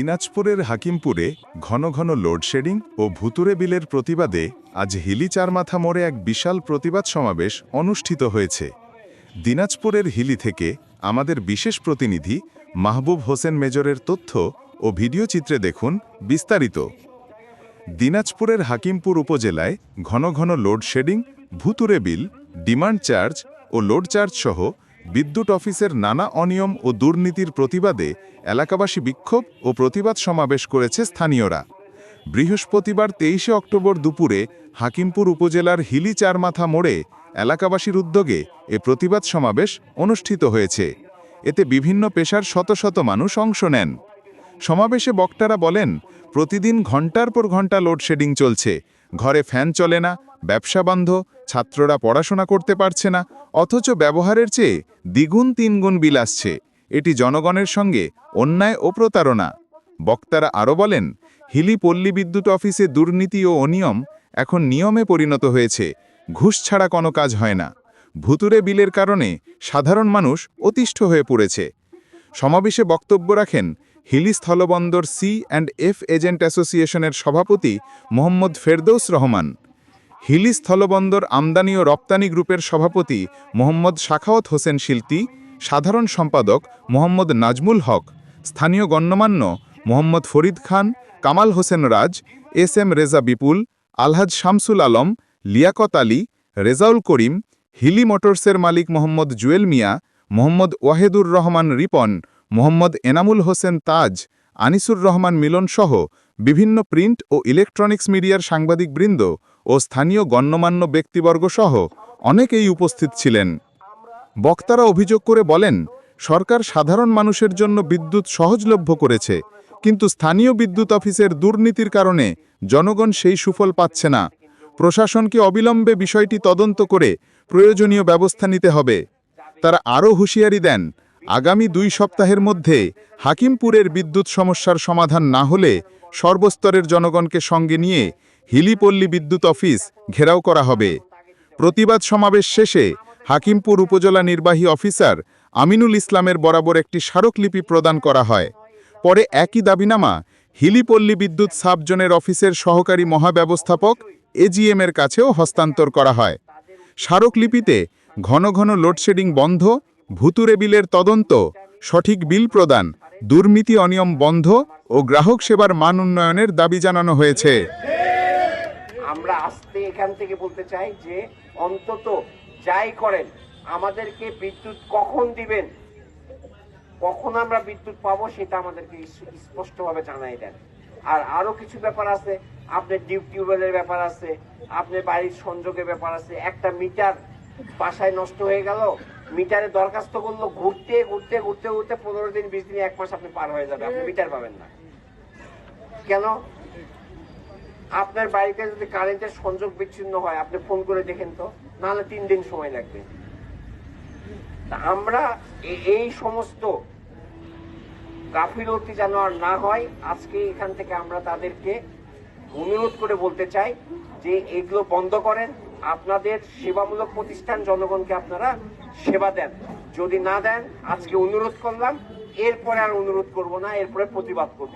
দিনাজপুরের হাকিমপুরে ঘন ঘন লোডশেডিং ও ভুতুরে বিলের প্রতিবাদে আজ হিলি চারমাথা মোড়ে এক বিশাল প্রতিবাদ সমাবেশ অনুষ্ঠিত হয়েছে। দিনাজপুরের হিলি থেকে আমাদের বিশেষ প্রতিনিধি মাহবুব হোসেন মেজরের তথ্য ও ভিডিও চিত্রে দেখুন বিস্তারিত। দিনাজপুরের হাকিমপুর উপজেলায় ঘন ঘন লোডশেডিং, ভুতুরে বিল, ডিমান্ড চার্জ ও লোড চার্জ সহ বিদ্যুৎ অফিসের নানা অনিয়ম ও দুর্নীতির প্রতিবাদে এলাকাবাসী বিক্ষোভ ও প্রতিবাদ সমাবেশ করেছে স্থানীয়রা। বৃহস্পতিবার তেইশে অক্টোবর দুপুরে হাকিমপুর উপজেলার হিলি চারমাথা মোড়ে এলাকাবাসীর উদ্যোগে এ প্রতিবাদ সমাবেশ অনুষ্ঠিত হয়েছে। এতে বিভিন্ন পেশার শত শত মানুষ অংশ নেন। সমাবেশে বক্তারা বলেন, প্রতিদিন ঘণ্টার পর ঘণ্টা লোডশেডিং চলছে। ঘরে ফ্যান চলে না ব্যবসা বন্ধ, ছাত্ররা পড়াশোনা করতে পারছে না, অথচ ব্যবহারের চেয়ে দ্বিগুণ তিনগুণ বিল আসছে। এটি জনগণের সঙ্গে অন্যায় ও প্রতারণা। বক্তারা আরও বলেন, হিলি পল্লী বিদ্যুৎ অফিসে দুর্নীতি ও অনিয়ম এখন নিয়মে পরিণত হয়েছে। ঘুষ ছাড়া কোনো কাজ হয় না। ভুতুরে বিলের কারণে সাধারণ মানুষ অতিষ্ঠ হয়ে পড়েছে। সমাবেশে বক্তব্য রাখেন হিলি স্থলবন্দর সি অ্যান্ড এফ এজেন্ট অ্যাসোসিয়েশনের সভাপতি মোহাম্মদ ফেরদৌস রহমান। হিলি স্থলবন্দর আমদানি ও রপ্তানি গ্রুপের সভাপতি মোহাম্মদ শাখাওয়াত হোসেন শিল্পী, সাধারণ সম্পাদক মোহাম্মদ নাজমুল হক, স্থানীয় গণ্যমান্য মোহাম্মদ ফরিদ খান, কামাল হোসেন রাজ, এস এম রেজা বিপুল, আলহাজ শামসুল আলম, লিয়াকত আলী, রেজাউল করিম, হিলি মোটরসের মালিক মোহাম্মদ জুয়েল মিয়া, মোহাম্মদ ওয়াহেদুর রহমান রিপন, মোহাম্মদ এনামুল হোসেন তাজ, আনিসুর রহমান মিলন সহ বিভিন্ন প্রিন্ট ও ইলেকট্রনিক্স মিডিয়ার সাংবাদিকবৃন্দ ও স্থানীয় গণ্যমান্য ব্যক্তিবর্গ সহ অনেকেই উপস্থিত ছিলেন। বক্তারা অভিযোগ করে বলেন, সরকার সাধারণ মানুষের জন্য বিদ্যুৎ সহজলভ্য করেছে, কিন্তু স্থানীয় বিদ্যুৎ অফিসের দুর্নীতির কারণে জনগণ সেই সুফল পাচ্ছে না। প্রশাসনকে অবিলম্বে বিষয়টি তদন্ত করে প্রয়োজনীয় ব্যবস্থা নিতে হবে। তারা আরও হুঁশিয়ারি দেন আগামী দুই সপ্তাহের মধ্যে হাকিমপুরের বিদ্যুৎ সমস্যার সমাধান না হলে সর্বস্তরের জনগণকে সঙ্গে নিয়ে হিলিপল্লী বিদ্যুৎ অফিস ঘেরাও করা হবে। প্রতিবাদ সমাবেশ শেষে হাকিমপুর উপজেলা নির্বাহী অফিসার আমিনুল ইসলামের বরাবর একটি স্মারকলিপি প্রদান করা হয়। পরে একই দাবিনামা হিলিপল্লী বিদ্যুৎ সাবজনের অফিসের সহকারী মহাব্যবস্থাপক এজিএমের কাছেও হস্তান্তর করা হয়। স্মারকলিপিতে ঘন ঘন লোডশেডিং বন্ধ ভুতুরে বিলের তদন্ত, সঠিক বিল প্রদান, দুর্নীতি অনিয়ম বন্ধ ও গ্রাহক সেবার মান উন্নয়নের দাবি জানানো হয়েছে। আমরা আসতে এখান থেকে বলতে চাই যে, অন্তত যাই করেন, আমাদেরকে বিদ্যুৎ কখন দিবেন, কখন আমরা বিদ্যুৎ পাবো সেটা আমাদেরকে স্পষ্টভাবে জানাই দেন। আর আরও কিছু ব্যাপার আছে আপনার ডিপ টিউবওয়েলের ব্যাপার আছে আপনার বাড়ির সংযোগের ব্যাপার আছে, একটা মিটার বাসায় নষ্ট হয়ে গেল মিটারে দরখাস্ত করল, ঘুরতে ঘুরতে ঘুরতে ঘুরতে পনেরো দিন, বিশ দিন, এক মাস আপনি পার হয়ে যাবে। আপনি মিটার পাবেন না। কেন? আপনার বাড়িতে যদি কারেন্টের সংযোগ বিচ্ছিন্ন হয়, আপনি ফোন করে দেখেন তো, নাহলে তিন দিন সময় লাগবে। আমরা এই সমস্ত গাফিলতি যেন আর না হয়, আজকে এখান থেকে আমরা তাদেরকে অনুরোধ করে বলতে চাই যে এগুলো বন্ধ করেন আপনাদের সেবামূলক প্রতিষ্ঠান জনগণকে আপনারা সেবা দেন যদি না দেন, আজকে অনুরোধ করলাম, এরপরে আর অনুরোধ করব না, এরপরে প্রতিবাদ করব।